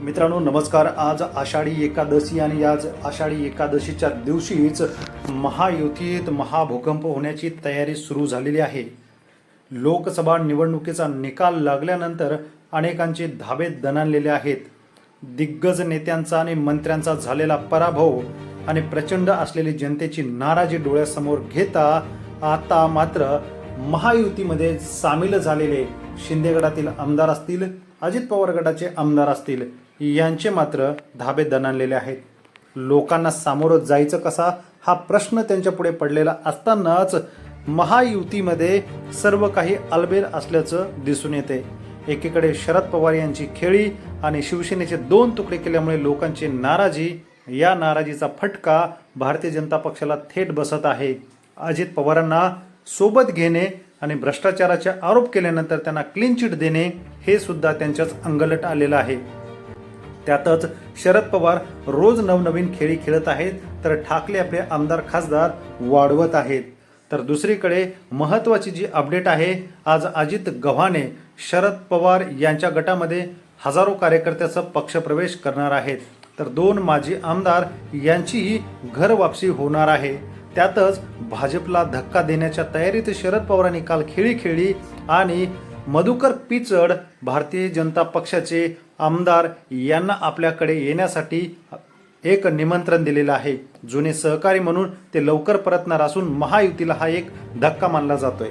मित्रांनो नमस्कार. आज आषाढी एकादशी आणि आज आषाढी एकादशीच्या दिवशीच महायुतीत महाभूकंप होण्याची तयारी सुरू झालेली आहे. लोकसभा निवडणुकीचा निकाल लागल्यानंतर अनेकांचे धाबे दणानलेले आहेत. दिग्गज नेत्यांचा आणि मंत्र्यांचा झालेला पराभव आणि प्रचंड असलेली जनतेची नाराजी डोळ्यासमोर घेता आता मात्र महायुतीमध्ये सामील झालेले शिंदे गटातील आमदार असतील अजित पवार गटाचे आमदार असतील यांचे मात्र धाबे दणाणलेले आहेत. लोकांना सामोरं जायचं कसा हा प्रश्न त्यांच्या पुढे पडलेला असतानाच महायुतीमध्ये सर्व काही अलबेल असल्याचं दिसून येते. एकीकडे शरद पवार यांची खेळी आणि शिवसेनेचे दोन तुकडे केल्यामुळे लोकांची नाराजी या नाराजीचा फटका भारतीय जनता पक्षाला थेट बसत आहे. अजित पवारांना सोबत घेणे आणि भ्रष्टाचाराचे आरोप केल्यानंतर त्यांना क्लीन चिट देणे हे सुद्धा त्यांच्याच अंगलट आलेलं आहे. त्यातच शरद पवार रोज नवनवीन खेळी खेळत आहेत तर ठाकरे आपले आमदार खासदार वाढवत आहेत. तर दुसरीकडे महत्वाची जी अपडेट आहे आज अजित गव्हाणे शरद पवार यांच्या गटामध्ये हजारो कार्यकर्त्याचा पक्षप्रवेश करणार आहेत. तर दोन माजी आमदार यांचीही घर वापसी होणार आहे. त्यातच भाजपला धक्का देण्याच्या तयारीत शरद पवारांनी काल खेळी खेळली आणि मधुकर पिचड भारतीय जनता पक्षाचे आमदार यांना आपल्याकडे येण्यासाठी एक निमंत्रण दिलेलं आहे. जुने सहकारी म्हणून ते लवकर परतणार असून महायुतीला हा एक धक्का मानला जातोय.